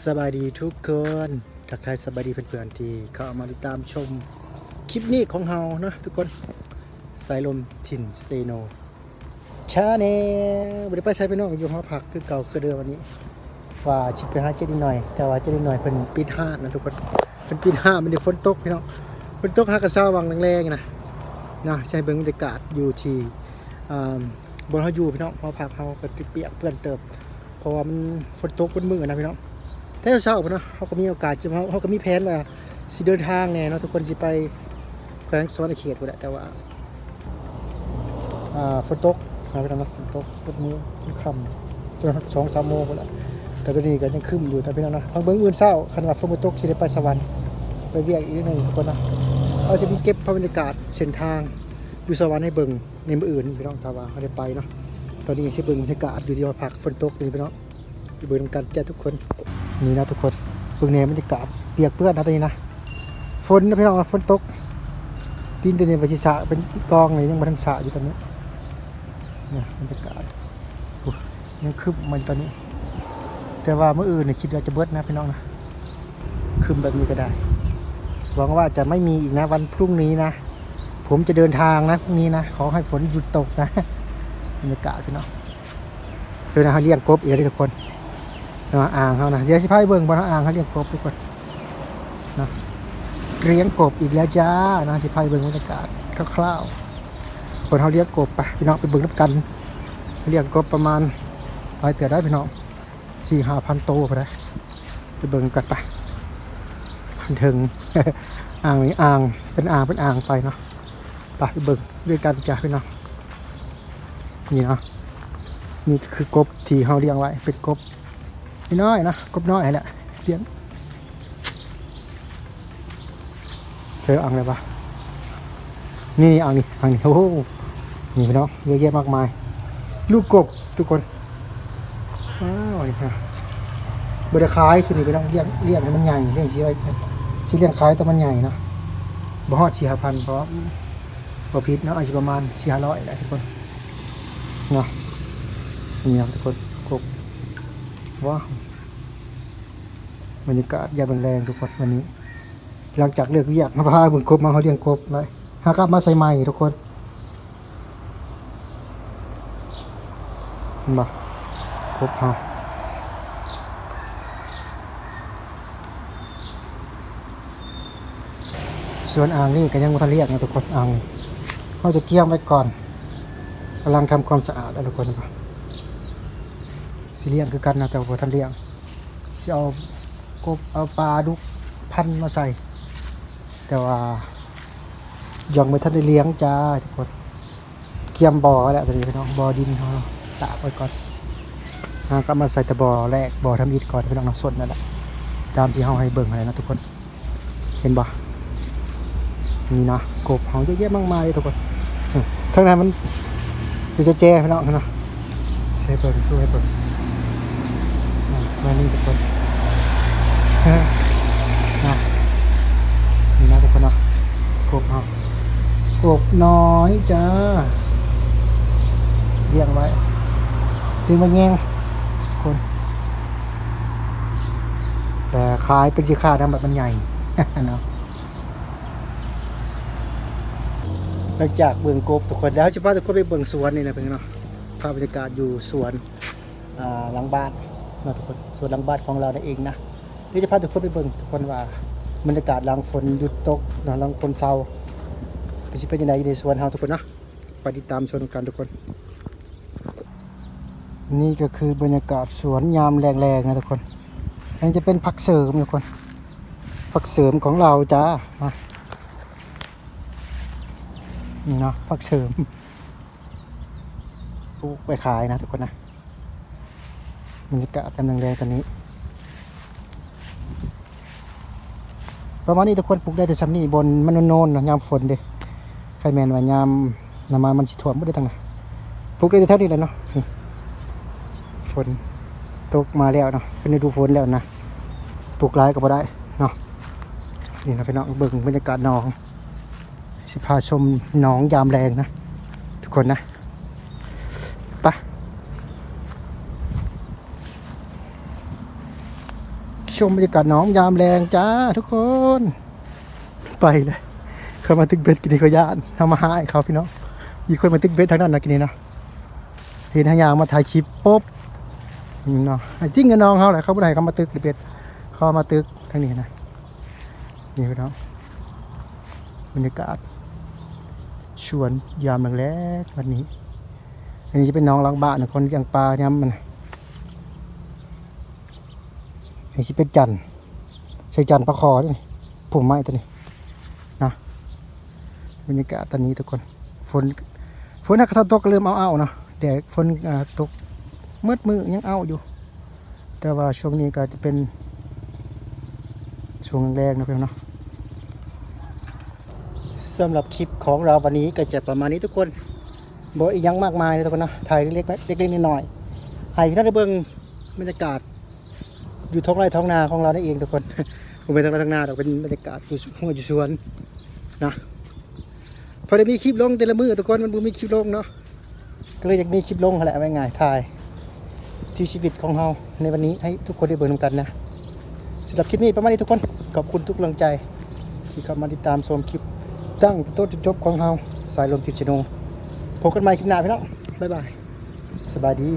สบายดีทุกคนทักทายสบายดีเพื่อนๆที่เข้ามาติดตามชมคลิปนี้ของเฮานะทุกคนสายลมถิ่นเซโนชาแนลบริไปใช้ไปนอกอยู่หอพักคือเก่าคือเดิมวันนี้ว่าชิไปหาเจดีหน่อย แต่ว่าเจดีหน่อยเพิ่นปิดห้านะทุกคนเพิ่นปิดห้ามันได้ฝนตกพี่น้องฝนตกฮักกระซ้าวังแรงๆนะนะใช้เบิ่งบรรยากาศอยู่ที่บนเฮาอยู่พี่น้องหอพักเฮาก็เปียกเปื้อนเติบเพราะว่ามันฝนตกบนมือนะพี่น้อง แต่เช้าๆพุ่นเนาะเขาก็มีโอกาสจะเขาเขาก็มีแผนว่าสิเดินทางเนี่ยเนาะทุกคนสิไปแขวงสวรรณเขตพุ่นแหละแต่ว่าฝนตกนะพี่น้องเนาะฝนตกบนมือมันค่ำจนสองสามโมงพุ่นแหละแต่ตอนนี้ก็ยังคึมอยู่แต่พี่น้องนะทางเบิ้องอื่นเช้าคันว่าฝนตกสิได้ไปสวรรค์ไปเวียกอีกนิดหนึงทุกคนนะเขาจะมีเก็บภาพบรรยากาศเส้นทางอยู่สวรรค์ให้เบิ่งในมื้ออื่นพี่น้องถ้าวาเขาได้ไปเนาะตอนนี้สิเบิ่งบรรยากาศอยู่ที่หอพักฝนตกนี่พี่น้องไปเบิ่งนำกันจ้ะทุกคน นี่นะทุกคนเพิ่งเนี่ยบรรยากาศเปียกเปื้อนนะตอนนี้นะฝนนะพี่น้องนะฝนตกดินตัวนี้ไปชิสะเป็นกองเลยยังมาทันสะอยู่ตอนนี้เนี่ยบรรยากาศโอ้ยยังคืบมาอยู่ตอนนี้ แต่ว่าเมื่ออื่นเนี่ยคิดว่าจะเบิดนะพี่น้องนะคืมแบบนี้ก็ได้หวังว่าจะไม่มีอีกนะวันพรุ่งนี้นะ ผมจะเดินทางนะพรุ่งนี้นะขอให้ฝนหยุดตกนะบรรยากาศพี่น้องเดี๋ยนะเขาเลี้ยงกบอีกแล้วทุกคน นาะอ่างเขานะเดี๋ยวสิพายเบิ่งบนอ่างเขาเลี้ยงกบทุกคนนะเลี้ยงกบอีกแล้วจ้านะสิพายเบิ่งบรรยากาศคร่าวๆคนเขาเลี้ยงกบไปพี่น้องไปเบิ่งนับกันเลี้ยงกบประมาณหลายเตือได้พี่น้องสี่ห้าพันโตไปได้ไปเบิ่งกันไปพันถึงอ่างนี้อ่างเป็นอ่างเป็นอ่างไปเนาะไปไปเบิ่งด้วยกันจ้าพี่น้องนี่เนาะนี่คือกบที่เขาเลี้ยงไว้เป็นกบ นี่น้อยนะกบน้อยแหละเลี้ยงเจออ่างอะไรปะนี่นี่อ่างนี่อ่างนี่โอ้โหนี่พี่น้องเยอะแยะมากมาย ลูกกบทุกคนว้าวนี่นะบริขายชุดนี้พี่น้องเลี้ยงเลี้ยงให้มันใหญ่เลี้ยงชีไว้ชีเลี้ยงขายแต่มันใหญ่นะบ่ฮอดสี่ห้าพันเพราะบ่พิษเนาะอาจจะประมาณสี่ห้าร้อยแหละทุกคนเนาะนี่ครับทุกคนกบ ว้าวบรรยากาศยามแรงทุกคนวันนี้ หลังจากเลือกเรียกมาพาบุญครบมาเขาเลี้ยงครบเลยหากลับมาใส่ใหม่ทุกคนเห็นปะครบฮะส่วนอ่างนี่ก็ยังไม่ทันเรียกนะทุกคนอ่างเขาจะเกี่ยมไว้ก่อนกำลังทำความสะอาดแล้วทุกคนนะครับ สิเลี้ยงคือกันนะแต่ว่าท่านเลี้ยงสิเอากบเอาปลาดุกพันมาใส่ แต่ว่ายังไม่ทันได้เลี้ยงจ้าทุกคนเกียมบ่อแหละตอนนี้พี่น้องบ่อดินเขาตากไว้ก่อนแล้วก็มาใส่แต่บ่อแรกบ่อทำอิฐก่อนพี่น้องเนาะส่วนนั่นแหละตามที่เขาให้เบิ่งอะไรนะทุกคน เห็นบ่นี่นะกบเขาเยอะแยะมากมายทุกคนข้างในมันจะแจ้พี่น้องเนาะใช้เปิดสู้ให้เปิด มานี่ทุกคนเฮ้ยนะนี่นะทุกคนนะกบครับกบน้อยจ้าเลี้ยงไว้ถึงมาแง่งคน แต่ขายเป็นสีขาดำแบบมันใหญ่เนาะหลังจากเบิ่งกบทุกคนแล้วจะพาทุกคนไปเบิ่งสวนนี่นะเพื่อนเนาะภาพบรรยากาศอยู่สวนหลังบ้าน นะทุกคนส่วนหลังบ้านของเรานั่นเองนะนี่จะพาทุกคนไปเบิ่งทุกคนว่าบรรยากาศหลังฝนหยุดตกนะหลังฝนเศร้าเป็นสิเป็นยังไงในสวนเฮาทุกคนนะไปติดตามชมกันทุกคน นี่ก็คือบรรยากาศสวนยามแรงๆนะทุกคนอันนี้จะเป็นผักเสริมทุกคนผักเสริมของเราจ้านะนี่เนาะผักเสริมปลูกไปขายนะทุกคนนะ บรรยากาศกำลังแรงตอนนี้ ประมาณนี้ทุกคนปลูกได้แต่ซ้ำนี่บนมันโนนๆนะยามฝนเด้ใครแมนว่ายามน้ำมามันสิท่วมไม่ได้ทั้งนั้นปลูกได้แต่เท่านี้แหละเนาะฝนตกมาแล้วเนาะเป็นฤดูฝนแล้วนะปลูกหลายก็บ่ได้เนาะนี่นะพี่น้องเบิ่งบรรยากาศหนอง สิพาชมหนองยามแรงนะ ทุกคนนะไป โอเค ชมบรรยากาศน้องยามแรงจ้าทุกคน ไปเลยเขามาตึกเบ็ดกินนี่เขาย่านทำมาหาให้เขาพี่น้องมีคนมาตึกเบ็ดทางนั้นนะกินนี่นะเห็นทางยางมาถ่ายคลิปปุ๊บนี่เนาะไอ้จริงกับน้องเขาแหละเขาไม่ได้เขามาตึกเบ็ดเขามาตึกทางนี้นะนี่พี่น้องบรรยากาศชวนยามแรงๆวันนี้ อันนี้จะเป็นน้องล้างบ้านนะคนเลี้ยงปลาย้ำมันอัน นี้จะเป็นจันทร์ใช้จันทร์ปลาคอด้วยผมไม้ตัวนี้นะบรรยากาศตอนนี้ทุกคน ฝนฝนนักกระตกก็เริ่มเอาเอาๆเนาะแดดฝนอ่าตกมืดมือยังเอาอยู่ แต่ว่าช่วงนี้ก็จะเป็นช่วงแรกนะเพื่อนเนาะสำหรับคลิปของเราวันนี้ก็จะประมาณนี้ทุกคนบอกอีกยังมากมายเลยทุกคนนะถ่ายเล็กๆเล็กๆน้อยๆให้พี่ท่านได้เบิ่งบรรยากาศ อยู่ท้องไร่ท้องนาของเราได้เองทุกคนผมเป็นท้องไร่ท้องนาแต่เป็นบรรยากาศอยู่หัวอยู่สวนนะพอได้มีคลิปลงแต่ละมือทุกคนมันบ่มีคลิปลงเนาะก็เลยอยากมีคลิปลงแหละไว้ง่ายถ่ายที่ชีวิตของเราในวันนี้ให้ทุกคนได้เบิ่งนำกันนะสำหรับคลิปนี้ประมาณนี้ทุกคนขอบคุณทุกกำลังใจ ที่เข้ามาติดตามชมคลิปตั้งต่ต้นจนจบของเราสายลมทิชโนพบกันใหม่คลิปหน้าพี่น้องบ๊ายบายสบายดี